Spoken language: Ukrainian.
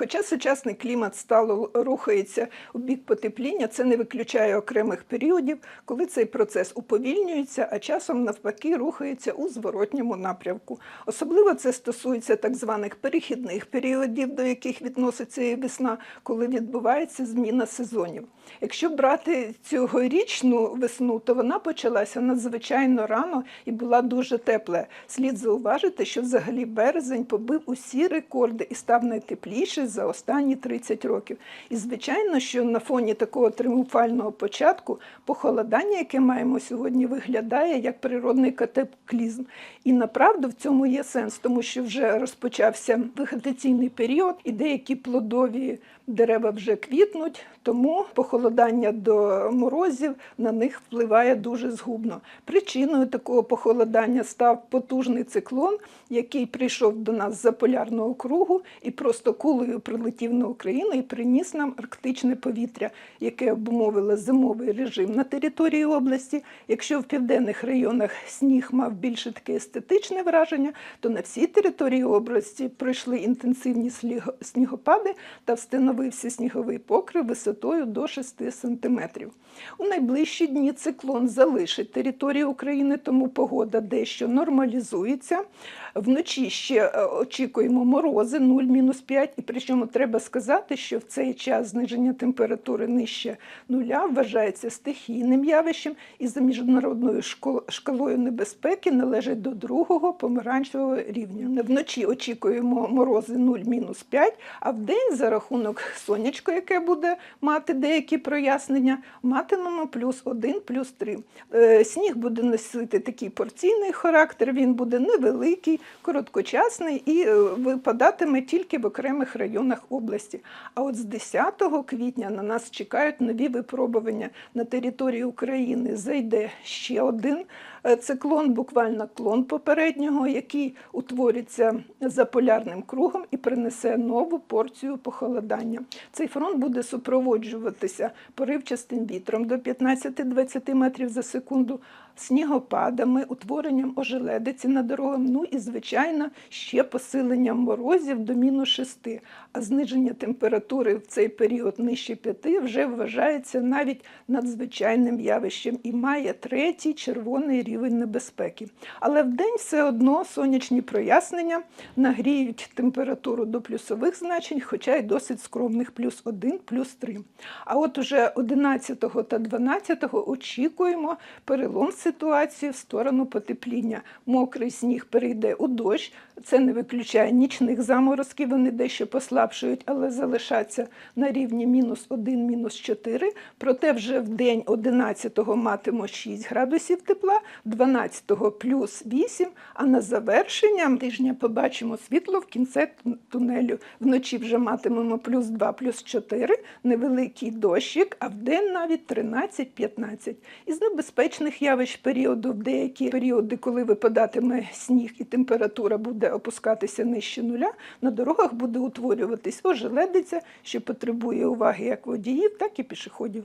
Хоча сучасний клімат стало рухається у бік потепління, це не виключає окремих періодів, коли цей процес уповільнюється, а часом навпаки рухається у зворотньому напрямку. Особливо це стосується так званих перехідних періодів, до яких відноситься і весна, коли відбувається зміна сезонів. Якщо брати цьогорічну весну, то вона почалася надзвичайно рано і була дуже тепла. Слід зауважити, що взагалі березень побив усі рекорди і став найтепліший за останні 30 років. І звичайно, що на фоні такого тріумфального початку похолодання, яке маємо сьогодні, виглядає як природний катаклізм. І направду в цьому є сенс, тому що вже розпочався вегетаційний період, і деякі плодові дерева вже квітнуть, тому похолодання до морозів на них впливає дуже згубно. Причиною такого похолодання став потужний циклон, який прийшов до нас з-за полярного кругу і просто кулею прилетів на Україну і приніс нам арктичне повітря, яке обумовило зимовий режим на території області. Якщо в південних районах сніг мав більше таке естетичне враження, то на всій території області пройшли інтенсивні снігопади та встановився сніговий покрив висотою до 6 сантиметрів. У найближчі дні циклон залишить територію України, тому погода дещо нормалізується. Вночі ще е, очікуємо морози 0-5, і причому треба сказати, що в цей час зниження температури нижче нуля вважається стихійним явищем і за міжнародною шкалою небезпеки належить до другого помаранчевого рівня. Вночі очікуємо морози 0-5, а вдень за рахунок сонячка, яке буде мати деякі прояснення, матимемо плюс 1, плюс 3. Е, Сніг буде носити такий порційний характер, він буде невеликий, короткочасний і е, випадатиме тільки в окремих районах області. А от з 10 квітня на нас чекають нові випробування на території України. Зайде ще один е, циклон, буквально клон попереднього, який утвориться за полярним кругом і принесе нову порцію похолодання. Цей фронт буде супроводжуватися поривчастим вітром до 15-20 метрів за секунду, снігопадами, утворенням ожеледиці на дорогах, ну і, звичайно, ще посиленням морозів до мінус 6. А зниження температури в цей період нижче 5 вже вважається навіть надзвичайним явищем і має третій червоний рівень небезпеки. Але вдень все одно сонячні прояснення нагріють температуру до плюсових значень, хоча й досить скромних плюс 1, плюс 3. А от уже 11 та 12 очікуємо перелом ситуації в сторону потепління. Мокрий сніг перейде у дощ. Це не виключає нічних заморозків, вони дещо послабшують, але залишаться на рівні мінус 1, мінус 4. Проте вже в день 11-го матимо 6 градусів тепла, 12-го плюс 8, а на завершення тижня побачимо світло в кінці тунелю. Вночі вже матимемо плюс 2, плюс 4, невеликий дощик, а в день навіть 13-15. Із небезпечних явищ періоду в деякі періоди, коли випадатиме сніг і температура буде опускатися нижче нуля, на дорогах буде утворюватись ожеледиця, що потребує уваги як водіїв, так і пішоходів.